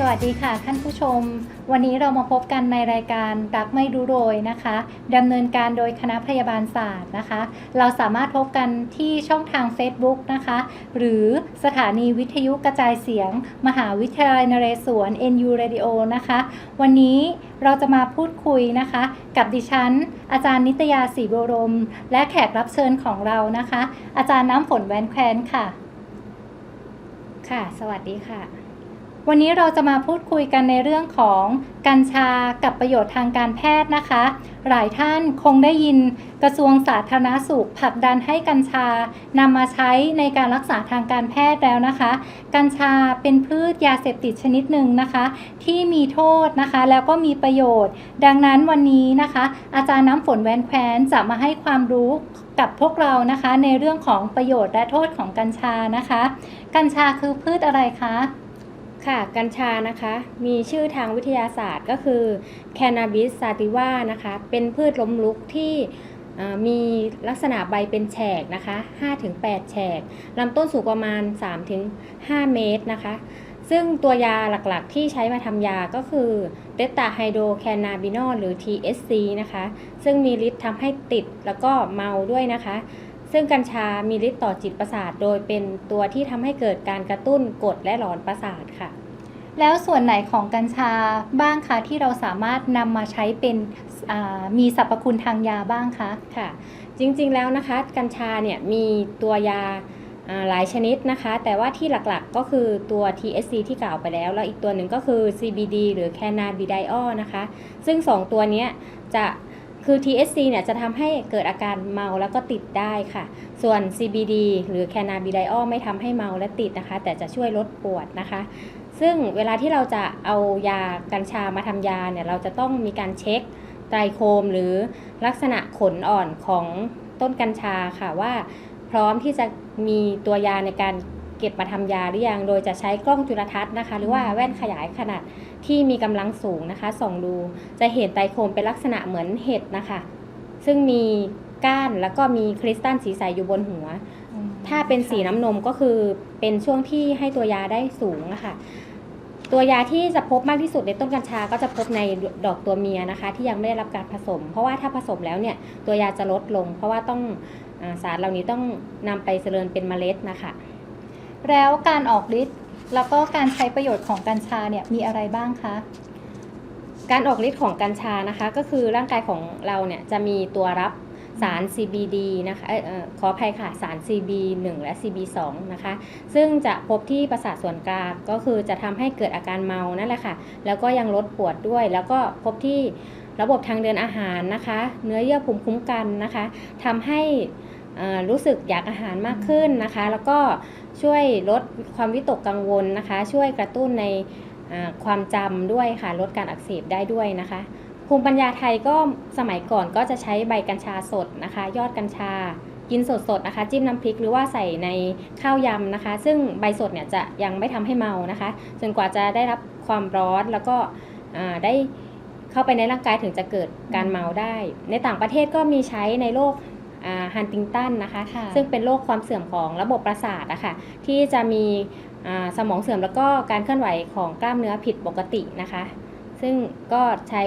สวัสดีค่ะท่านผู้ชม วันนี้เรามาพบกันในรายการรักไม่รู้โรยนะคะดำเนินการโดยคณะพยาบาลศาสตร์นะคะ เราสามารถพบกันที่ช่องทาง Facebook นะคะ หรือสถานีวิทยุกระจายเสียง มหาวิทยาลัยนเรศวร NU Radio นะคะ วันนี้เราจะมาพูดคุยนะคะ กับดิฉัน อาจารย์นิตยาศรีบรม และแขกรับเชิญของเรานะคะ อาจารย์น้ำฝนแวนแควนค่ะ ค่ะ สวัสดีค่ะ วันนี้เราจะมาพูดคุยกันในเรื่องของกัญชากับประโยชน์ทางการแพทย์นะคะ หลายท่านคงได้ยินกระทรวงสาธารณสุขผลักดันให้กัญชานำมาใช้ในการรักษาทางการแพทย์แล้วนะคะ กัญชาเป็นพืชยาเสพติดชนิดหนึ่งนะคะ ที่มีโทษนะคะ แล้วก็มีประโยชน์ ดังนั้นวันนี้นะคะ อาจารย์น้ำฝนแวนแควนจะมาให้ความรู้กับพวกเรานะคะในเรื่องของประโยชน์และโทษของกัญชานะคะ กัญชาคือพืชอะไรคะ ค่ะกัญชานะคะมีชื่อทางวิทยาศาสตร์ก็คือ Cannabis sativa นะคะเป็นพืชล้มลุกที่มีลักษณะใบเป็นแฉกนะคะ 5-8 แฉกลำต้นสูงประมาณ 3-5 เมตรนะคะ ซึ่งตัวยาหลักๆที่ใช้มาทำยาก็คือเตตาไฮโดรแคนาบินอลหรือ THC นะคะ ซึ่งมีฤทธิ์ทำให้ติดแล้วก็เมาด้วยนะคะ ซึ่งกัญชามีฤทธิ์ต่อจิตประสาท โดยเป็นตัวที่ทำให้เกิดการกระตุ้นกดและหลอนประสาทค่ะ แล้วส่วนไหนของกัญชาบ้างคะที่เราสามารถนำมาใช้เป็นอ่ามีสรรพคุณทางยาบ้างคะค่ะ จริงๆแล้วนะคะ กัญชาเนี่ยมีตัวยาอ่าหลายชนิดนะคะ แต่ว่าที่หลักๆก็คือตัว THC ที่กล่าวไปแล้ว แล้วอีกตัวหนึ่งก็คือ CBD หรือ Cannabidiol นะคะ ซึ่ง 2 ตัวเนี้ยจะ คือ THC เนี่ยจะทำให้เกิดอาการเมาแล้วก็ติดได้ค่ะ ส่วน CBD หรือ Cannabidiol ไม่ทำให้เมาและติดนะคะ แต่จะช่วยลดปวดนะคะ ซึ่งเวลาที่เราจะเอายากัญชามาทำยาเนี่ยเราจะต้องมีการเช็คไตรโคมหรือลักษณะขนอ่อนของต้นกัญชาค่ะว่าพร้อมที่จะมีตัวยาในการ เก็บมาทำยาหรือยัง โดยจะใช้กล้องจุลทรรศน์นะคะ หรือว่าแว่นขยายขนาดที่มีกำลังสูงนะคะส่องดู จะเห็นไตรโคมเป็นลักษณะเหมือนเห็ดนะคะ ซึ่งมีก้านแล้วก็มีคริสตัลสีใสอยู่บนหัว ถ้าเป็นสีน้ำนมก็คือเป็นช่วงที่ให้ตัวยาได้สูงอะค่ะตัวยาที่จะพบมากที่สุดในต้นกัญชาก็จะพบในดอกตัวเมียนะคะ ที่ยังไม่ได้รับการผสม เพราะว่าถ้าผสมแล้วเนี่ยตัวยาจะลดลง เพราะว่าต้องอาสารเหล่านี้ต้องนำไปเจริญเป็นเมล็ดนะคะ แล้วการออกฤทธิ์แล้วก็การใช้ประโยชน์ของกัญชาเนี่ยมีอะไรบ้างคะ การออกฤทธิ์ของกัญชานะคะ ก็คือร่างกายของเราเนี่ยจะมีตัวรับสาร CBD นะคะออขออภัยค่ะ สาร CB1 และ CB2 นะคะ ซึ่งจะพบที่ประสาทส่วนกลางก็คือจะทำให้เกิดอาการเมานั่นแหละค่ะ แล้วก็ยังลดปวดด้วย แล้วก็พบที่ระบบทางเดินอาหารนะคะ เนื้อเยื่อภูมิคุ้มกันนะคะทำให้ รู้สึกอยากอาหารมากขึ้นนะคะ แล้วก็ช่วยลดความวิตกกังวลนะคะ ช่วยกระตุ้นในความจำด้วยค่ะ ลดการอักเสบได้ด้วยนะคะ ภูมิปัญญาไทยก็สมัยก่อนก็จะใช้ใบกัญชาสดนะคะ ยอดกัญชากินสดๆนะคะ จิ้มน้ำพริกหรือว่าใส่ในข้าวยำนะคะ ซึ่งใบสดเนี่ยจะยังไม่ทำให้เมานะคะ จนกว่าจะได้รับความร้อนแล้วก็ได้เข้าไปในร่างกายถึงจะเกิดการเมาได้ ในต่างประเทศก็มีใช้ในโรค ฮันติงตันนะคะค่ะซึ่งเป็นโรคความเสื่อมของระบบประสาทอะค่ะที่จะมีอ่าสมองเสื่อมแล้วก็การเคลื่อนไหวของกล้ามเนื้อผิดปกตินะคะ ซึ่งก็ใช้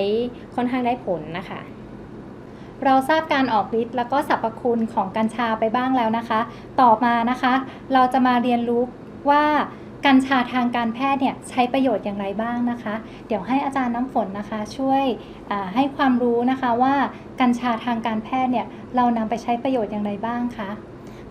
ค่อนข้างได้ผลนะคะ เราทราบการออกฤทธิ์แล้วก็สรรพคุณของกัญชาไปบ้างแล้วนะคะ ต่อมานะคะ เราจะมาเรียนรู้ว่า กัญชาทางการแพทย์เนี่ยใช้ประโยชน์อย่างไรบ้างนะคะ เดี๋ยวให้อาจารย์น้ำฝนนะคะ ช่วยให้ความรู้นะคะว่ากัญชาทางการแพทย์เนี่ยเรานำไปใช้ประโยชน์อย่างไรบ้างคะ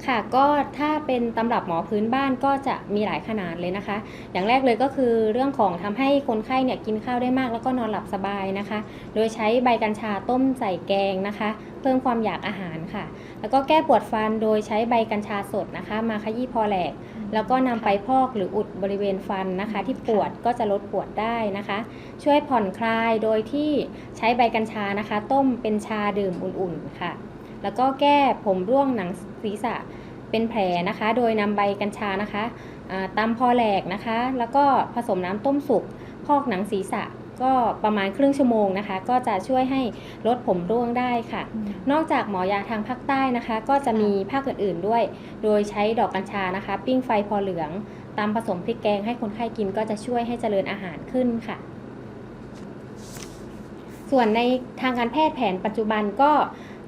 ค่ะก็ถ้าเป็นตำรับหมอพื้นบ้านก็จะมีหลายขนาดเลยนะคะ อย่างแรกเลยก็คือเรื่องของทำให้คนไข้เนี่ยกินข้าวได้มากแล้วก็นอนหลับสบายนะคะ โดยใช้ใบกัญชาต้มใส่แกงนะคะ เพิ่มความอยากอาหารค่ะ แล้วก็แก้ปวดฟันโดยใช้ใบกัญชาสดนะคะ มาขยี้พอแหลก แล้วก็นำไปพอกหรืออุดบริเวณฟันนะคะ ที่ปวดก็จะลดปวดได้นะคะ ช่วยผ่อนคลายโดยที่ใช้ใบกัญชานะคะ ต้มเป็นชาดื่มอุ่นๆค่ะ แล้วก็แก้ผมร่วงหนังศีรษะเป็นแผลนะคะ โดยนำใบกัญชานะคะอ่าตำพอแหลกนะคะ แล้วก็ผสมน้ำต้มสุกพอกหนังศีรษะ ก็ประมาณครึ่งชั่วโมงนะคะ ก็จะช่วยให้ลดผมร่วงได้ค่ะ นอกจากหมอยาทางภาคใต้นะคะ ก็จะมีภาคอื่นๆด้วย โดยใช้ดอกกัญชานะคะ ปิ้งไฟพอเหลืองตำผสมพริกแกงให้คนไข้กินก็จะช่วยให้เจริญอาหารขึ้นค่ะ ส่วนในทางการแพทย์แผนปัจจุบันก็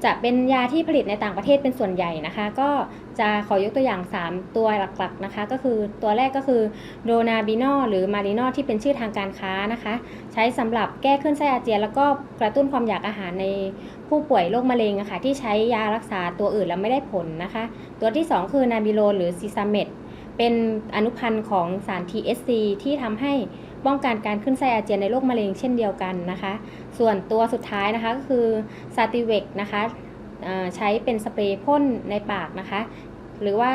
จะเป็นยาที่ผลิตในต่างประเทศเป็นส่วนใหญ่นะคะ ก็จะขอยกตัวอย่าง 3 ตัวหลักๆนะคะ ก็คือตัวแรกก็คือโดนาบินอหรือมารินอที่เป็นชื่อทางการค้านะคะ ใช้สำหรับแก้คลื่นไส้อาเจียนแล้วก็กระตุ้นความอยากอาหารในผู้ป่วยโรคมะเร็งะค่ะที่ใช้ยารักษาตัวอื่นแล้วไม่ได้ผลนะคะ ตัวที่ 2 คือนาบิโลหรือซิซาเมตเป็นอนุพันธ์ของสาร TSC ที่ทำให้ ป้องกันการขึ้นไส้อาเจียนในโรคมะเร็งเช่นเดียวกันนะคะ ส่วนตัวสุดท้ายนะคะก็คือซาติเวกนะคะใช้เป็นสเปรย์พ่นในปากนะคะ หรือว่า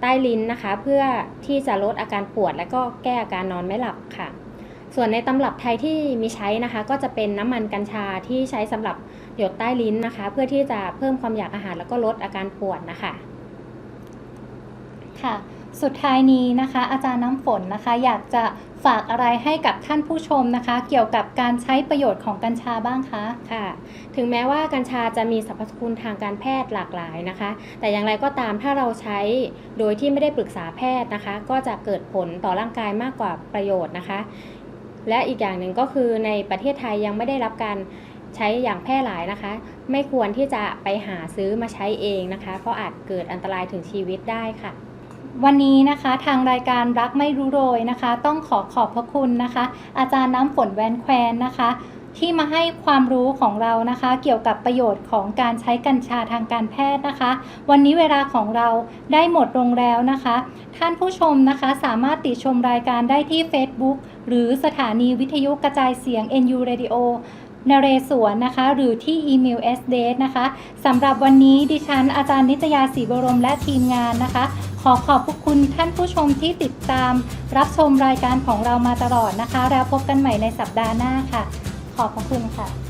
ใต้ลิ้นนะคะ เพื่อที่จะลดอาการปวด และก็แก้อาการนอนไม่หลับค่ะ ส่วนในตำรับไทยที่มีใช้นะคะ ก็จะเป็นน้ำมันกัญชาที่ใช้สำหรับหยดใต้ลิ้นนะคะ เพื่อที่จะเพิ่มความอยากอาหารแล้วก็ลดอาการปวดนะคะ ค่ะ สุดท้ายนี้นะคะ อาจารย์น้ำฝนนะคะ อยากจะฝากอะไรให้กับท่านผู้ชมนะคะ เกี่ยวกับการใช้ประโยชน์ของกัญชาบ้างคะค่ะ ถึงแม้ว่ากัญชาจะมีสรรพคุณทางการแพทย์หลากหลายนะคะ แต่อย่างไรก็ตามถ้าเราใช้โดยที่ไม่ได้ปรึกษาแพทย์นะคะ ก็จะเกิดผลต่อร่างกายมากกว่าประโยชน์นะคะ และอีกอย่างหนึ่งก็คือในประเทศไทยยังไม่ได้รับการใช้อย่างแพร่หลายนะคะ ไม่ควรที่จะไปหาซื้อมาใช้เองนะคะ เพราะอาจเกิดอันตรายถึงชีวิตได้ค่ะ วันนี้นะคะทางรายการรักไม่รู้โรยนะคะ ต้องขอขอบพระคุณนะคะ อาจารย์น้ำฝนแวนแควนนะคะ ที่มาให้ความรู้ของเรานะคะ เกี่ยวกับประโยชน์ของการใช้กัญชาทางการแพทย์นะคะ วันนี้เวลาของเราได้หมดลงแล้วนะคะ ท่านผู้ชมนะคะสามารถติดชมรายการได้ที่ Facebook หรือสถานีวิทยุกระจายเสียง NU Radio นเรศวรนะคะ หรือที่อีเมล s d นะคะสำหรับวันนี้ดิฉันอาจารย์นิตยาศรีบรมและทีมงานนะคะ ขอขอบพระคุณท่านผู้ชมที่ติดตาม รับชมรายการของเรามาตลอดนะคะ แล้วพบกันใหม่ในสัปดาห์หน้าค่ะ ขอบพระคุณค่ะ